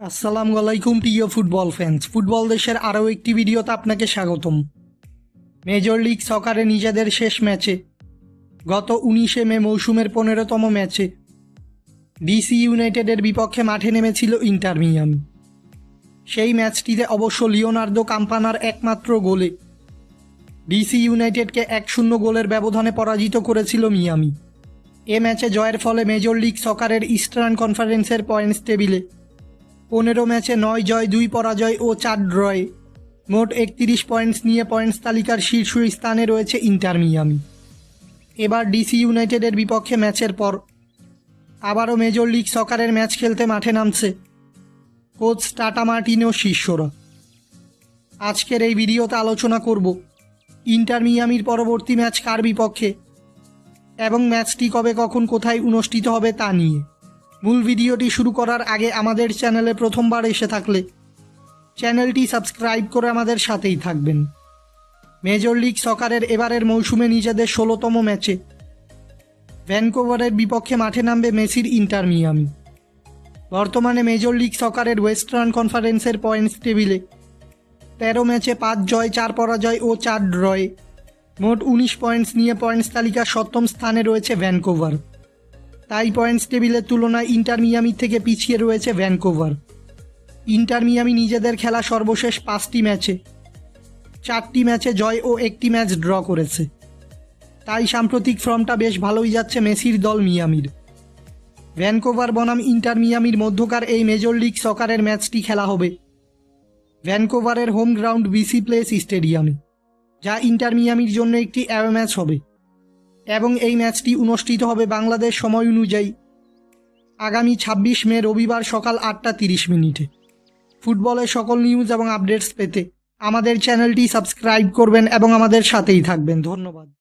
আসসালামু আলাইকুম, প্রিয় ফুটবল ফ্যান্স ফুটবল দেশের আরও একটি ভিডিওতে আপনাকে স্বাগতম। মেজর লিগ সকারে নিজেদের শেষ ম্যাচে, গত উনিশে মে মৌসুমের পনেরোতম ম্যাচে ডিসি ইউনাইটেডের বিপক্ষে মাঠে নেমেছিল ইন্টার মিয়ামি সেই ম্যাচটিতে অবশ্য লিওনার্দো কাম্পানার একমাত্র গোলে ডিসি ইউনাইটেডকে এক শূন্য গোলের ব্যবধানে পরাজিত করেছিল মিয়ামি এ ম্যাচে জয়ের ফলে মেজর লিগ সকারের ইস্টার্ন কনফারেন্সের পয়েন্টস টেবিলে পনেরো ম্যাচে নয় জয়, দুই পরাজয় ও চার ড্রয়ে। মোট একত্রিশ পয়েন্টস নিয়ে পয়েন্টস তালিকার শীর্ষ স্থানে রয়েছে ইন্টার মিয়ামি। এবার ডিসি ইউনাইটেডের বিপক্ষে ম্যাচের পর। আবারও মেজর লিগ সকারের ম্যাচ খেলতে মাঠে নামছে। কোচ টাটা মার্টিন ও শিষ্যরা। আজকের এই ভিডিওতে আলোচনা করব, ইন্টার মিয়ামির পরবর্তী ম্যাচ কার বিপক্ষে এবং ম্যাচটি কবে, কখন, কোথায় অনুষ্ঠিত হবে তা নিয়ে। মূল ভিডিওটি শুরু করার আগে আমাদের চ্যানেলে প্রথমবার এসে থাকলে চ্যানেলটি সাবস্ক্রাইব করে আমাদের সাথেই থাকবেন। মেজর লিগ সকারের এবারের মৌসুমে নিজেদের ষোলোতম ম্যাচে। ভ্যানকোভারের বিপক্ষে মাঠে নামবে মেসির ইন্টার মিয়ামি। বর্তমানে মেজর লিগ সকারের ওয়েস্টার্ন কনফারেন্সের পয়েন্টস টেবিলে তেরো ম্যাচে পাঁচ জয়, চার পরাজয় ও চার ড্রয়ে। মোট উনিশ পয়েন্টস নিয়ে পয়েন্টস তালিকার সপ্তম স্থানে রয়েছে ভ্যানকোভার। তাই পয়েন্টস টেবিলের তুলনায় ইন্টার মিয়ামি থেকে পিছিয়ে রয়েছে ভ্যানকোভার ইন্টার মিয়ামি নিজেদের খেলা সর্বশেষ পাঁচটি ম্যাচে। চারটি ম্যাচে জয় ও একটি ম্যাচ ড্র করেছে। তাই সাম্প্রতিক ফর্মটা বেশ ভালোই যাচ্ছে মেসির দল মিয়ামির ভ্যানকোভার বনাম ইন্টার মিয়ামির মধ্যকার এই মেজর লিগ সকারের ম্যাচটি খেলা হবে। ভ্যানকোভারের হোম গ্রাউন্ড বিসি প্লেস স্টেডিয়ামে যা ইন্টার মিয়ামির জন্য একটি অ্যাওয়ে ম্যাচ হবে। এবং এই ম্যাচটি অনুষ্ঠিত হবে বাংলাদেশ সময় অনুযায়ী। আগামী ছাব্বিশ মে রবিবার সকাল আটটা তিরিশ মিনিটে। ফুটবলের সকল নিউজ এবং আপডেটস পেতে আমাদের চ্যানেলটি সাবস্ক্রাইব করবেন এবং আমাদের সাথেই থাকবেন। ধন্যবাদ।